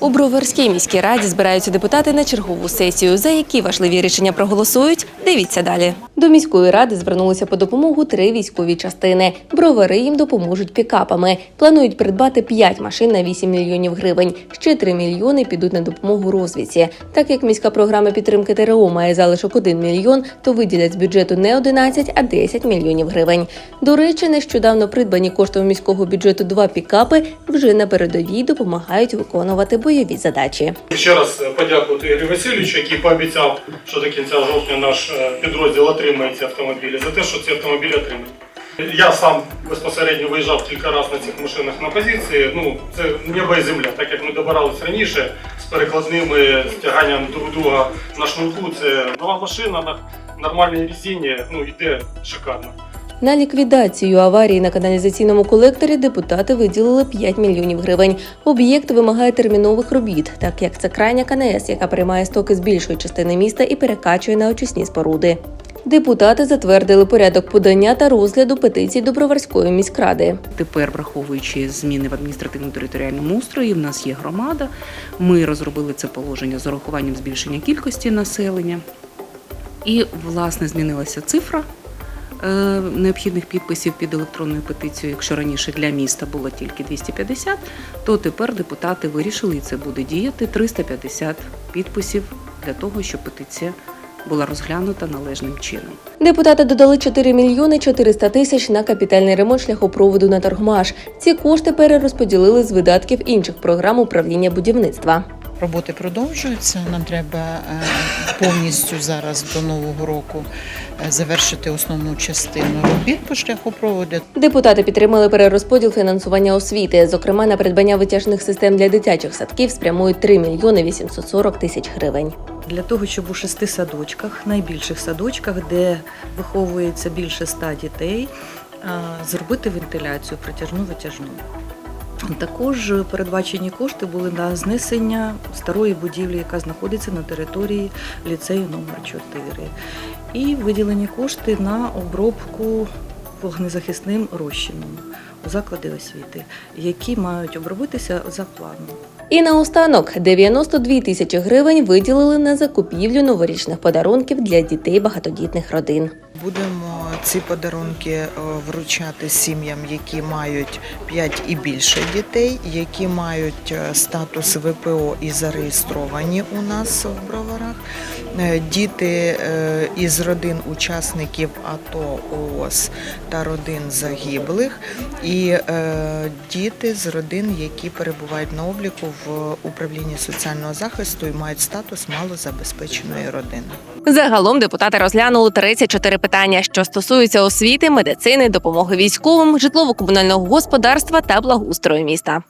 У Броварській міській раді збираються депутати на чергову сесію. За які важливі рішення проголосують? Дивіться далі. До міської ради звернулися по допомогу три військові частини. Бровари їм допоможуть пікапами. Планують придбати 5 машин на 8 мільйонів гривень. Ще 3 мільйони підуть на допомогу розвідці. Так як міська програма підтримки ТРО має залишок 1 мільйон, то виділять з бюджету не 11, а 10 мільйонів гривень. До речі, нещодавно придбані коштом міського бюджету два пікапи вже на передовій допомагають виконувати бойові задачі. Ще раз е, подякувати Ігорю Васильовичу, який пообіцяв, що до кінця жовтня наш е, підрозділ отримає ці автомобілі, за те, що ці автомобілі отримають. Я сам безпосередньо виїжджав кілька разів на цих машинах на позиції. Ну, це небо і земля, так як ми добирались раніше з перекладними стяганням друг друга на шнурку. Це нова машина на нормальній резині, ну йде шикарно. На ліквідацію аварії на каналізаційному колекторі депутати виділили 5 мільйонів гривень. Об'єкт вимагає термінових робіт, так як це крайня КНС, яка приймає стоки з більшої частини міста і перекачує на очисні споруди. Депутати затвердили порядок подання та розгляду петицій до Броварської міськради. Тепер, враховуючи зміни в адміністративно-територіальному устрої, в нас є громада. Ми розробили це положення з урахуванням збільшення кількості населення. І, власне, змінилася цифра необхідних підписів під електронною петицією. Якщо раніше для міста було тільки 250, то тепер депутати вирішили, і це буде діяти 350 підписів для того, щоб петиція була розглянута належним чином. Депутати додали 4 мільйони 400 тисяч на капітальний ремонт шляхопроводу на Торгмаш. Ці кошти перерозподілили з видатків інших програм управління будівництва. Роботи продовжуються. Нам треба е, повністю зараз до нового року е, завершити основну частину робіт по шляхопроводу. Депутати підтримали перерозподіл фінансування освіти. Зокрема, на придбання витяжних систем для дитячих садків спрямують 3 мільйони 840 тисяч гривень. для того, щоб у шести садочках, найбільших садочках, де виховується більше ста дітей, зробити вентиляцію протяжну витяжну. Також передбачені кошти були на знесення старої будівлі, яка знаходиться на території ліцею номер 4 і виділені кошти на обробку вогнезахисним розчином у заклади освіти, які мають обробитися за планом. І наостанок 92 тисячі гривень виділили на закупівлю новорічних подарунків для дітей багатодітних родин. Будемо ці подарунки е, вручати сім'ям, які мають 5 і більше дітей, які мають е, статус ВПО і зареєстровані у нас в броварах. Е, Діти із родин учасників АТО ООС та родин загиблих, і діти з родин, які перебувають на обліку в управлінні соціального захисту і мають статус малозабезпеченої родини. Загалом депутати розглянули 34 питання, що стосуються освіти, медицини, допомоги військовим, житлово-комунального господарства та благоустрою міста.